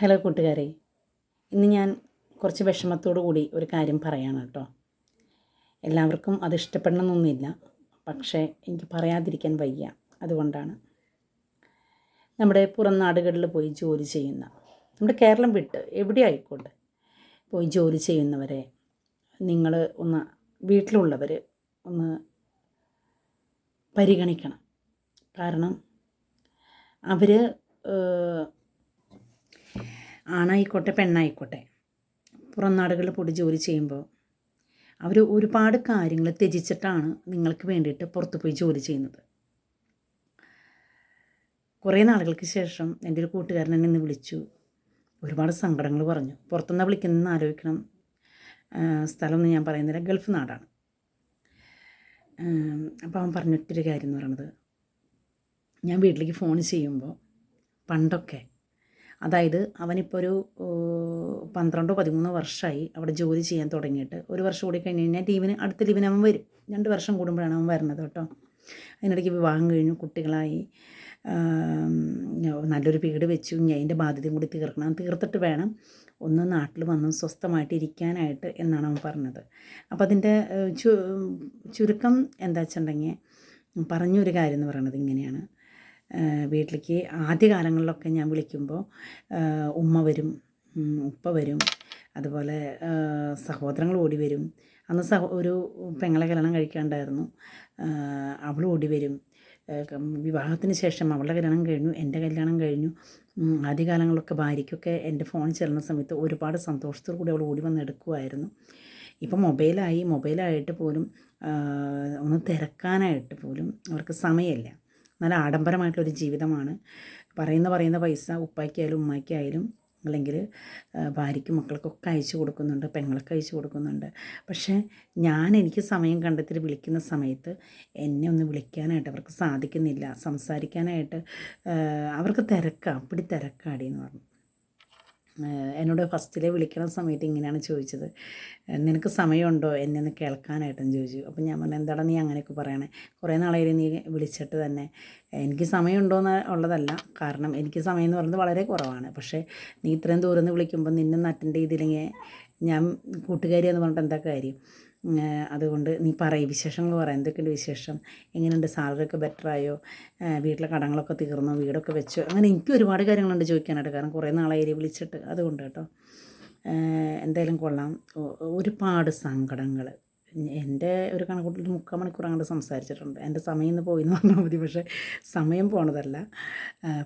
Hello കൂട്ടുകാരെ ഇന്ന് ഞാൻ കുറച്ച് വിഷമത്തോടു കൂടി ഒരു കാര്യം പറയാണ് കേട്ടോ. എല്ലാവർക്കും അത് ഇഷ്ടപ്പെടണമെന്നൊന്നുമില്ല പക്ഷേ എനിക്ക് പറയാതിരിക്കാൻ വയ്യ. അതുകൊണ്ടാണ് നമ്മുടെ പുറം നാടുകളിൽ പോയി ജോലി ചെയ്യുന്ന നമ്മുടെ കേരളം വിട്ട് എവിടെ ആയിക്കോട്ടെ പോയി ജോലി ചെയ്യുന്നവരെ നിങ്ങൾ ഒന്ന് വീട്ടിലുള്ളവർ ഒന്ന് പരിഗണിക്കണം. കാരണം അവർ ആണായിക്കോട്ടെ പെണ്ണായിക്കോട്ടെ. പുറം നാടുകളിൽ പോയി ജോലി ചെയ്യുമ്പോൾ അവർ ഒരുപാട് കാര്യങ്ങൾ ത്യജിച്ചിട്ടാണ് നിങ്ങൾക്ക് വേണ്ടിയിട്ട് പുറത്ത് പോയി ജോലി ചെയ്യുന്നത്. കുറേ നാളുകൾക്ക് ശേഷം എന്റെ ഒരു കൂട്ടുകാരൻ എന്നെ ഇന്ന് വിളിച്ചു. ഒരുപാട് സങ്കടങ്ങൾ പറഞ്ഞു. പുറത്തുനിന്ന് വിളിക്കുന്നതെന്ന് ആലോചിക്കണം. സ്ഥലമൊന്നും ഞാൻ പറയുന്നില്ല. ഗൾഫ് നാടാണ്. അപ്പോൾ അവൻ പറഞ്ഞിട്ടൊരു കാര്യം എന്ന് പറയുന്നത്. ഞാൻ വീട്ടിലേക്ക് ഫോൺ ചെയ്യുമ്പോൾ പണ്ടൊക്കെ അതായത് അവനിപ്പോൾ ഒരു പന്ത്രണ്ടോ പതിമൂന്നോ വർഷമായി അവിടെ ജോലി ചെയ്യാൻ തുടങ്ങിയിട്ട്. ഒരു വർഷം കൂടി കഴിഞ്ഞ് കഴിഞ്ഞാൽ ലീവിന് അടുത്ത ലീവിന് അവൻ വരും. രണ്ട് വർഷം കൂടുമ്പോഴാണ് അവൻ വരുന്നത് കേട്ടോ. അതിനിടയ്ക്ക് വിവാഹം കഴിഞ്ഞു കുട്ടികളായി. നല്ലൊരു വീട് വെച്ചു. ഇനി അതിന്റെ ബാധ്യതയും കൂടി തീർക്കണം. തീർത്തിട്ട് വേണം ഒന്ന് നാട്ടിൽ വന്ന് സ്വസ്ഥമായിട്ട് ഇരിക്കാനായിട്ട് എന്നാണ് അവൻ പറഞ്ഞത്. അപ്പോൾ അതിന്റെ ചുരുക്കം എന്താ വെച്ചിട്ടുണ്ടെങ്കിൽ പറഞ്ഞൊരു കാര്യം എന്ന് പറയുന്നത് ഇങ്ങനെയാണ്. വീട്ടിലേക്ക് ആദ്യ കാലങ്ങളിലൊക്കെ ഞാൻ വിളിക്കുമ്പോൾ ഉമ്മ വരും ഉപ്പ വരും അതുപോലെ സഹോദരങ്ങൾ ഓടി വരും. അന്ന് സഹോ ഒരു പെങ്ങളെ കല്യാണം കഴിക്കാണ്ടായിരുന്നു. അവൾ ഓടി വരും. വിവാഹത്തിന് ശേഷം അവളുടെ കല്യാണം കഴിഞ്ഞു എന്റെ കല്യാണം കഴിഞ്ഞു. ആദ്യകാലങ്ങളിലൊക്കെ ഭാര്യയ്ക്കൊക്കെ എന്റെ ഫോൺ ചെല്ലുന്ന സമയത്ത് ഒരുപാട് സന്തോഷത്തോടു കൂടി അവൾ ഓടി വന്ന് എടുക്കുമായിരുന്നു ഇപ്പം മൊബൈലായി മൊബൈലായിട്ട് പോലും ഒന്ന് തിരക്കാനായിട്ട് പോലും അവർക്ക് സമയമില്ല. നല്ല ആഡംബരമായിട്ടുള്ളൊരു ജീവിതമാണ്. പറയുന്ന പറയുന്ന പൈസ ഉപ്പായ്ക്കായാലും ഉമ്മാക്കിയായാലും അല്ലെങ്കിൽ ഭാര്യയ്ക്കും മക്കൾക്കൊക്കെ അയച്ചു കൊടുക്കുന്നുണ്ട് പെങ്ങൾക്ക് അയച്ചു കൊടുക്കുന്നുണ്ട്. പക്ഷേ ഞാൻ എനിക്ക് സമയം കണ്ടെത്തി വിളിക്കുന്ന സമയത്ത് എന്നെ ഒന്ന് വിളിക്കാനായിട്ട് അവർക്ക് സാധിക്കുന്നില്ല. സംസാരിക്കാനായിട്ട് അവർക്ക് തിരക്കാണ് അപ്പടി തിരക്കാടി എന്ന് പറഞ്ഞു. എന്നോട് ഫസ്റ്റിലെ വിളിക്കുന്ന സമയത്ത് ഇങ്ങനെയാണ് ചോദിച്ചത്. നിനക്ക് സമയമുണ്ടോ എന്നെ ഒന്ന് കേൾക്കാനായിട്ടെന്ന് ചോദിച്ചു. അപ്പോൾ ഞാൻ പറഞ്ഞു എന്താണ് നീ അങ്ങനെയൊക്കെ പറയണേ? കുറേ നാളായി നീ വിളിച്ചിട്ട് തന്നെ. എനിക്ക് സമയമുണ്ടോ എന്ന് ഉള്ളതല്ല. കാരണം എനിക്ക് സമയം എന്ന് പറയുന്നത് വളരെ കുറവാണ്. പക്ഷേ നീ ഇത്രയും ദൂരം നിന്ന് വിളിക്കുമ്പോൾ നിന്നൊന്ന് അറ്റൻഡ് ചെയ്തില്ലെങ്കിൽ ഞാൻ കൂട്ടുകാരി എന്ന് പറഞ്ഞിട്ട് എന്താ കാര്യം? അതുകൊണ്ട് നീ പറയും വിശേഷങ്ങൾ പറ എന്തൊക്കെയുണ്ട് വിശേഷം? എങ്ങനെയുണ്ട്? സാലറി ഒക്കെ ബെറ്റർ ബെറ്ററായോ വീട്ടിലെ കടങ്ങളൊക്കെ തീർന്നോ? വീടൊക്കെ വെച്ചോ? അങ്ങനെ എനിക്ക് ഒരുപാട് കാര്യങ്ങളുണ്ട് ചോദിക്കാനായിട്ട്. കാരണം കുറേ നാളായി വിളിച്ചിട്ട്. അതുകൊണ്ട് കേട്ടോ. എന്തായാലും കൊള്ളാം. ഒരുപാട് സങ്കടങ്ങൾ എന്റെ ഒരു കണക്കൂട്ടിൽ മുക്കാൽ മണിക്കൂർ അങ്ങോട്ട് സംസാരിച്ചിട്ടുണ്ട്. എന്റെ സമയം ഇന്ന് പോയി എന്ന് പറഞ്ഞാൽ മതി. പക്ഷേ സമയം പോണതല്ല.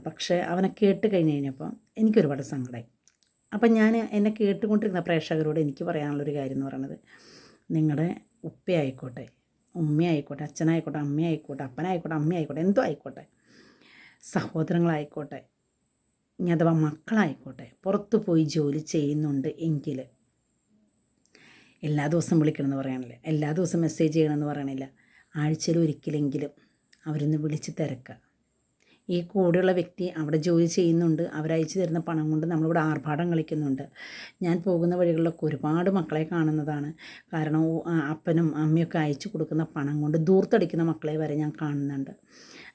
പക്ഷേ അവനെ കേട്ട് കഴിഞ്ഞ് കഴിഞ്ഞപ്പോൾ എനിക്കൊരുപാട് സങ്കടമായി അപ്പം ഞാൻ എന്നെ കേട്ടുകൊണ്ടിരുന്ന പ്രേക്ഷകരോട് എനിക്ക് പറയാനുള്ളൊരു കാര്യം എന്ന് പറയുന്നത് നിങ്ങളുടെ ഉപ്പയായിക്കോട്ടെ ഉമ്മയായിക്കോട്ടെ അച്ഛനായിക്കോട്ടെ അമ്മയായിക്കോട്ടെ അപ്പനായിക്കോട്ടെ അമ്മയായിക്കോട്ടെ എന്തോ ആയിക്കോട്ടെ സഹോദരങ്ങളായിക്കോട്ടെ ഇനി അഥവാ മക്കളായിക്കോട്ടെ പുറത്തു പോയി ജോലി ചെയ്യുന്നുണ്ട് എങ്കിൽ എല്ലാ ദിവസവും വിളിക്കണമെന്ന് പറയണില്ല എല്ലാ ദിവസവും മെസ്സേജ് ചെയ്യണമെന്ന് പറയണില്ല ആഴ്ചയിൽ ഒരിക്കലെങ്കിലും അവരൊന്ന് വിളിച്ച് തിരക്കുക. ഈ കൂടെയുള്ള വ്യക്തി അവിടെ ജോലി ചെയ്യുന്നുണ്ട്. അവരയച്ചു തരുന്ന പണം കൊണ്ട് നമ്മളിവിടെ ആർഭാടം കളിക്കുന്നുണ്ട്. ഞാൻ പോകുന്ന വഴികളിലൊക്കെ ഒരുപാട് മക്കളെ കാണുന്നതാണ്. കാരണം അപ്പനും അമ്മയൊക്കെ അയച്ചു കൊടുക്കുന്ന പണം കൊണ്ട് ദൂർത്തടിക്കുന്ന മക്കളെ വരെ ഞാൻ കാണുന്നുണ്ട്.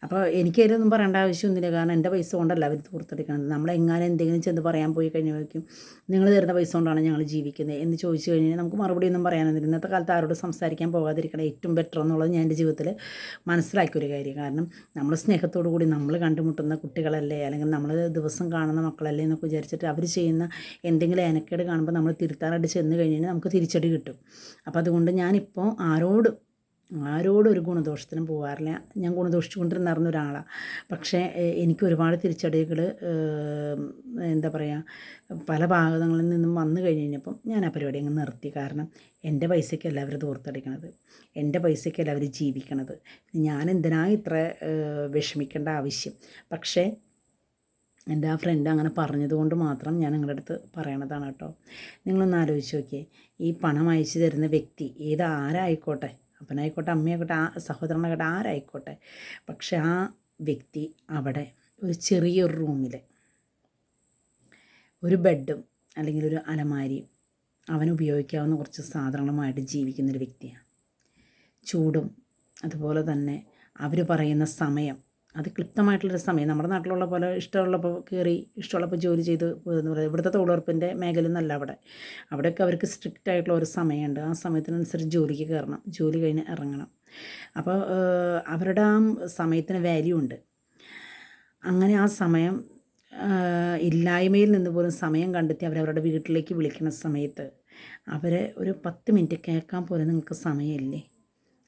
അപ്പോൾ എനിക്ക് അതിലൊന്നും പറയേണ്ട ആവശ്യമൊന്നുമില്ല. കാരണം എന്റെ പൈസ കൊണ്ടല്ല അവർ ദൂർത്തെടുക്കുന്നത് നമ്മളെങ്ങാനും എന്തെങ്കിലും ചെന്ന് പറയാൻ പോയി കഴിഞ്ഞപ്പോഴേക്കും നിങ്ങൾ തരുന്ന പൈസ കൊണ്ടാണ് ഞങ്ങൾ ജീവിക്കുന്നത് എന്ന് ചോദിച്ചു കഴിഞ്ഞാൽ നമുക്ക് മറുപടി ഒന്നും പറയാനൊന്നുമില്ല ഇന്നത്തെ കാലത്ത് ആരോട് സംസാരിക്കാൻ പോകാതിരിക്കണം ഏറ്റവും ബെറ്റർ എന്നുള്ളത് ഞാൻ എന്റെ ജീവിതത്തിൽ മനസ്സിലാക്കിയൊരു കാര്യം. കാരണം നമ്മൾ സ്നേഹത്തോടു കൂടി നമ്മൾ കണ്ടുമുട്ടുന്ന കുട്ടികളല്ലേ? അല്ലെങ്കിൽ നമ്മൾ ദിവസം കാണുന്ന മക്കളല്ലേ എന്നൊക്കെ വിചാരിച്ചിട്ട് അവർ ചെയ്യുന്ന എന്തെങ്കിലും എനക്കേട് കാണുമ്പോൾ നമ്മൾ തിരുത്താനായിട്ട് ചെന്ന് കഴിഞ്ഞാൽ നമുക്ക് തിരിച്ചടി കിട്ടും. അപ്പോൾ അതുകൊണ്ട് ഞാനിപ്പോൾ ആരോടും ആരോടും ഒരു ഗുണദോഷത്തിനും പോകാറില്ല ഞാൻ ഗുണദോഷിച്ചുകൊണ്ടിരുന്ന അറിഞ്ഞ ഒരാളാണ് പക്ഷേ എനിക്ക് ഒരുപാട് തിരിച്ചടികൾ എന്താ പറയുക പല ഭാഗങ്ങളിൽ നിന്നും വന്നു കഴിഞ്ഞ് കഴിഞ്ഞപ്പം ഞാൻ ആ പരിപാടി അങ്ങ് നിർത്തി. കാരണം എന്റെ പൈസയ്ക്കല്ല അവർ തോർത്തടിക്കണത്. എന്റെ പൈസയ്ക്കല്ല അവർ ജീവിക്കണത്. ഞാൻ എന്തിനാ ഇത്ര വിഷമിക്കേണ്ട ആവശ്യം? പക്ഷേ എന്റെ ആ ഫ്രണ്ട് അങ്ങനെ പറഞ്ഞതുകൊണ്ട് മാത്രം ഞാൻ നിങ്ങളുടെ അടുത്ത് പറയണതാണ് കേട്ടോ. നിങ്ങളൊന്ന് ആലോചിച്ച് നോക്കിയേ. ഈ പണം അയച്ചു തരുന്ന വ്യക്തി ഏത്? ആരായിക്കോട്ടെ? അപ്പനായിക്കോട്ടെ അമ്മയായിക്കോട്ടെ ആ സഹോദരനായിക്കോട്ടെ ആരായിക്കോട്ടെ. പക്ഷെ ആ വ്യക്തി അവിടെ ഒരു ചെറിയൊരു റൂമിൽ ഒരു ബെഡും അല്ലെങ്കിൽ ഒരു അലമാരിയും അവൻ ഉപയോഗിക്കാവുന്ന കുറച്ച് സാധനങ്ങളുമായിട്ട് ജീവിക്കുന്നൊരു വ്യക്തിയാണ്. ചൂടും അതുപോലെ തന്നെ അവർ പറയുന്ന സമയം അത് ക്ലിപ്തമായിട്ടുള്ളൊരു സമയം. നമ്മുടെ നാട്ടിലുള്ള പോലെ ഇഷ്ടമുള്ളപ്പോൾ കയറി ഇഷ്ടമുള്ളപ്പോൾ ജോലി ചെയ്ത് എന്ന് പറയുന്നത് ഇവിടുത്തെ തൊഴിലുറപ്പിന്റെ മേഖല അവിടെ. അവിടെയൊക്കെ അവർക്ക് സ്ട്രിക്റ്റ് ആയിട്ടുള്ള ഒരു സമയമുണ്ട്. ആ സമയത്തിനനുസരിച്ച് ജോലിക്ക് കയറണം. ജോലി കഴിഞ്ഞ് ഇറങ്ങണം. അപ്പോൾ അവരുടെ ആ സമയത്തിന് വാല്യൂ ഉണ്ട്. അങ്ങനെ ആ സമയം ഇല്ലായ്മയിൽ നിന്ന് പോലും സമയം കണ്ടെത്തി അവരവരുടെ വീട്ടിലേക്ക് വിളിക്കുന്ന സമയത്ത് അവരെ ഒരു പത്ത് മിനിറ്റ് കേൾക്കാൻ പോലും നിങ്ങൾക്ക് സമയമില്ലേ?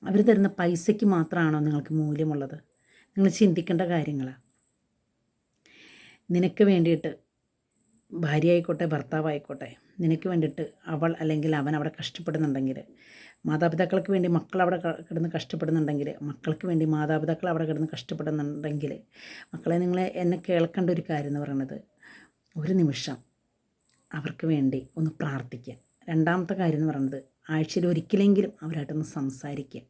അവർ തരുന്ന പൈസയ്ക്ക് മാത്രമാണോ നിങ്ങൾക്ക് മൂല്യമുള്ളത്? നിങ്ങൾ ചിന്തിക്കേണ്ട കാര്യങ്ങളാണ് നിനക്ക് വേണ്ടിയിട്ട് ഭാര്യ ആയിക്കോട്ടെ ഭർത്താവായിക്കോട്ടെ നിനക്ക് വേണ്ടിയിട്ട് അവൾ അല്ലെങ്കിൽ അവൻ അവിടെ കഷ്ടപ്പെടുന്നുണ്ടെങ്കിൽ മാതാപിതാക്കൾക്ക് വേണ്ടി മക്കൾ അവിടെ കിടന്ന് കഷ്ടപ്പെടുന്നുണ്ടെങ്കിൽ മക്കൾക്ക് വേണ്ടി മാതാപിതാക്കൾ അവിടെ കിടന്ന് കഷ്ടപ്പെടുന്നുണ്ടെങ്കിൽ മക്കളെ നിങ്ങളെ എന്നെ കേൾക്കേണ്ട ഒരു കാര്യം എന്ന് പറയുന്നത് ഒരു നിമിഷം അവർക്ക് വേണ്ടി ഒന്ന് പ്രാർത്ഥിക്കുക. രണ്ടാമത്തെ കാര്യം എന്ന് പറയുന്നത് ആഴ്ചയിൽ ഒരിക്കലെങ്കിലും അവരായിട്ടൊന്ന് സംസാരിക്കുക.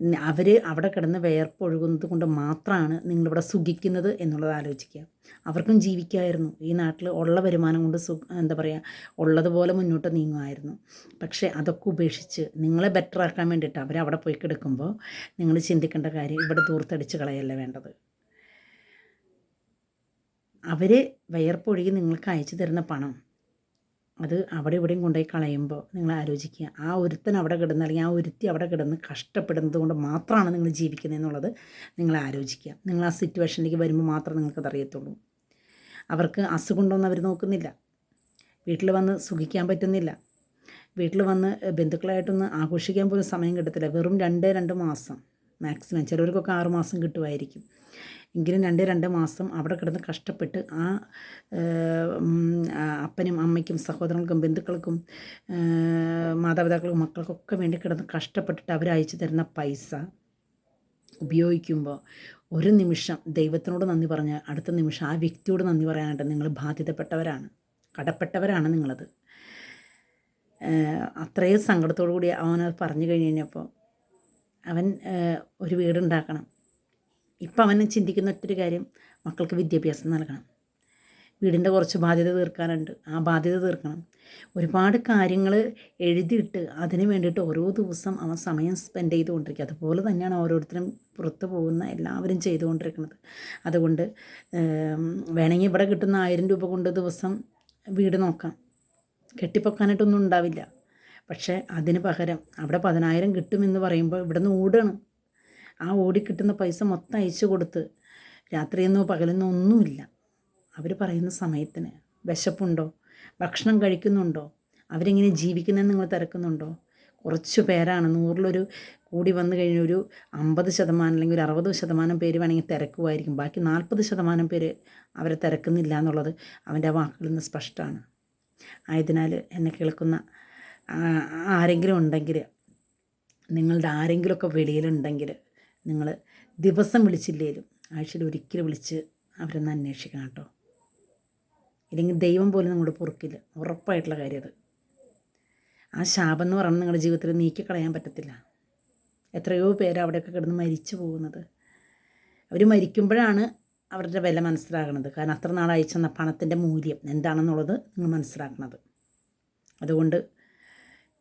അവർ അവിടെ കിടന്ന് വേർപ്പൊഴുകുന്നത് കൊണ്ട് മാത്രമാണ് നിങ്ങളിവിടെ സുഖിക്കുന്നത് എന്നുള്ളത് ആലോചിക്കുക. അവർക്കും ജീവിക്കായിരുന്നു. ഈ നാട്ടിൽ ഉള്ള വരുമാനം കൊണ്ട് സു എന്താ പറയുക ഉള്ളതുപോലെ മുന്നോട്ട് നീങ്ങുമായിരുന്നു. പക്ഷേ അതൊക്കെ ഉപേക്ഷിച്ച് നിങ്ങളെ ബെറ്റർ ആക്കാൻ വേണ്ടിയിട്ട് അവിടെ പോയി കിടക്കുമ്പോൾ നിങ്ങൾ ചിന്തിക്കേണ്ട കാര്യം ഇവിടെ ദൂർത്തടിച്ച് കളയല്ല വേണ്ടത്. അവർ വിയർപ്പൊഴുകി നിങ്ങൾക്ക് അയച്ചു തരുന്ന പണം അത് അവിടെ ഇവിടെയും കൊണ്ടുപോയി കളയുമ്പോൾ നിങ്ങൾ ആലോചിക്കുക. ആ ഒരുത്തൻ അവിടെ കിടന്ന് അല്ലെങ്കിൽ ആ ഒരുത്തി അവിടെ കിടന്ന് കഷ്ടപ്പെടുന്നത് കൊണ്ട് മാത്രമാണ് നിങ്ങൾ ജീവിക്കുന്നത് എന്നുള്ളത് നിങ്ങൾ ആലോചിക്കുക. നിങ്ങൾ ആ സിറ്റുവേഷനിലേക്ക് വരുമ്പോൾ മാത്രമേ നിങ്ങൾക്കത് അറിയത്തുള്ളൂ. അവർക്ക് അസുഖം ഉണ്ടോയെന്ന് അവർ നോക്കുന്നില്ല. വീട്ടിൽ വന്ന് സുഖിക്കാൻ പറ്റുന്നില്ല. വീട്ടിൽ വന്ന് ബന്ധുക്കളായിട്ടൊന്ന് ആഘോഷിക്കാൻ പോലും സമയം കിട്ടത്തില്ല. വെറും രണ്ട് രണ്ട് മാസം മാക്സിമം. ചിലവർക്കൊക്കെ ആറുമാസം കിട്ടുമായിരിക്കും. എങ്കിലും രണ്ട് രണ്ട് മാസം അവിടെ കിടന്ന് കഷ്ടപ്പെട്ട് ആ അപ്പനും അമ്മയ്ക്കും സഹോദരങ്ങൾക്കും ബന്ധുക്കൾക്കും മാതാപിതാക്കൾക്കും മക്കൾക്കൊക്കെ വേണ്ടി കിടന്ന് കഷ്ടപ്പെട്ടിട്ട് അവർ അയച്ചു തരുന്ന പൈസ ഉപയോഗിക്കുമ്പോൾ ഒരു നിമിഷം ദൈവത്തിനോട് നന്ദി പറഞ്ഞ് അടുത്ത നിമിഷം ആ വ്യക്തിയോട് നന്ദി പറയാനായിട്ട് നിങ്ങൾ ബാധ്യതപ്പെട്ടവരാണ്. കടപ്പെട്ടവരാണ് നിങ്ങളത്. അത്രയും സങ്കടത്തോടു കൂടി അവനത് പറഞ്ഞു കഴിഞ്ഞ് കഴിഞ്ഞപ്പോൾ അവൻ ഒരു വീടുണ്ടാക്കണം. ഇപ്പം അവൻ ചിന്തിക്കുന്ന ഒറ്റൊരു കാര്യം മക്കൾക്ക് വിദ്യാഭ്യാസം നൽകണം. വീടിന്റെ കുറച്ച് ബാധ്യത തീർക്കാനുണ്ട്. ആ ബാധ്യത തീർക്കണം. ഒരുപാട് കാര്യങ്ങൾ എഴുതിയിട്ട് അതിന് വേണ്ടിയിട്ട് ഓരോ ദിവസം അവൻ സമയം സ്പെൻഡ് ചെയ്തുകൊണ്ടിരിക്കുക. അതുപോലെ തന്നെയാണ് ഓരോരുത്തരും പുറത്ത് പോകുന്ന എല്ലാവരും ചെയ്തുകൊണ്ടിരിക്കുന്നത്. അതുകൊണ്ട് വേണമെങ്കിൽ ഇവിടെ കിട്ടുന്ന ആയിരം രൂപ കൊണ്ട് ദിവസം വീട് നോക്കാം. കെട്ടിപ്പൊക്കാനായിട്ടൊന്നും ഉണ്ടാവില്ല. പക്ഷേ അതിന് പകരം അവിടെ പതിനായിരം കിട്ടുമെന്ന് പറയുമ്പോൾ ഇവിടെ നിന്ന് ഓടുകയാണ് ആ ഓടിക്കിട്ടുന്ന പൈസ മൊത്തം അയച്ചു കൊടുത്ത് രാത്രിയെന്നോ പകലെന്നോ ഒന്നുമില്ല. അവർ പറയുന്ന സമയത്തിന് വിശപ്പുണ്ടോ? ഭക്ഷണം കഴിക്കുന്നുണ്ടോ? അവരെങ്ങനെ ജീവിക്കുന്നതെന്ന് നിങ്ങൾ തിരക്കുന്നുണ്ടോ? കുറച്ച് പേരാണ് നൂറിലൊരു കൂടി വന്നു കഴിഞ്ഞ ഒരു അമ്പത് ശതമാനം അല്ലെങ്കിൽ ഒരു അറുപത് ശതമാനം പേര് വേണമെങ്കിൽ തിരക്കുമായിരിക്കും. ബാക്കി നാൽപ്പത് ശതമാനം പേര് അവരെ തിരക്കുന്നില്ല എന്നുള്ളത് അവന്റെ വാക്കുകളിൽ നിന്ന് സ്പഷ്ടമാണ്. ആയതിനാൽ എന്നെ കേൾക്കുന്ന ആരെങ്കിലും ഉണ്ടെങ്കിൽ നിങ്ങളുടെ ആരെങ്കിലുമൊക്കെ വെളിയിലുണ്ടെങ്കിൽ നിങ്ങൾ ദിവസം വിളിച്ചില്ലേലും ആഴ്ചയിൽ ഒരിക്കൽ വിളിച്ച് അവരൊന്ന് അന്വേഷിക്കണം കേട്ടോ. ഇല്ലെങ്കിൽ ദൈവം പോലും നിങ്ങളുടെ പൊറുക്കില്ല. ഉറപ്പായിട്ടുള്ള കാര്യം അത് ആ ശാപം എന്ന് പറയുന്നത് നിങ്ങളുടെ ജീവിതത്തിൽ നീക്കി കളയാൻ പറ്റത്തില്ല. എത്രയോ പേര് അവിടെയൊക്കെ കിടന്ന് മരിച്ചു പോകുന്നത്. അവർ മരിക്കുമ്പോഴാണ് അവരുടെ വില മനസ്സിലാകുന്നത്. കാരണം അത്ര നാൾ അയച്ചെന്ന പണത്തിന്റെ മൂല്യം എന്താണെന്നുള്ളത് നിങ്ങൾ മനസ്സിലാക്കുന്നത് അതുകൊണ്ട്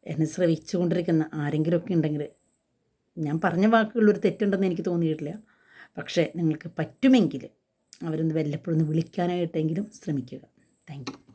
എന്നെ ശ്രവിച്ചുകൊണ്ടിരിക്കുന്ന ആരെങ്കിലുമൊക്കെ ഉണ്ടെങ്കിൽ ഞാൻ പറഞ്ഞ വാക്കുകളിലൊരു തെറ്റുണ്ടെന്ന് എനിക്ക് തോന്നിയിട്ടില്ല. പക്ഷേ നിങ്ങൾക്ക് പറ്റുമെങ്കിൽ അവരൊന്ന് വല്ലപ്പോഴൊന്ന് വിളിക്കാനായിട്ടെങ്കിലും ശ്രമിക്കുക. താങ്ക്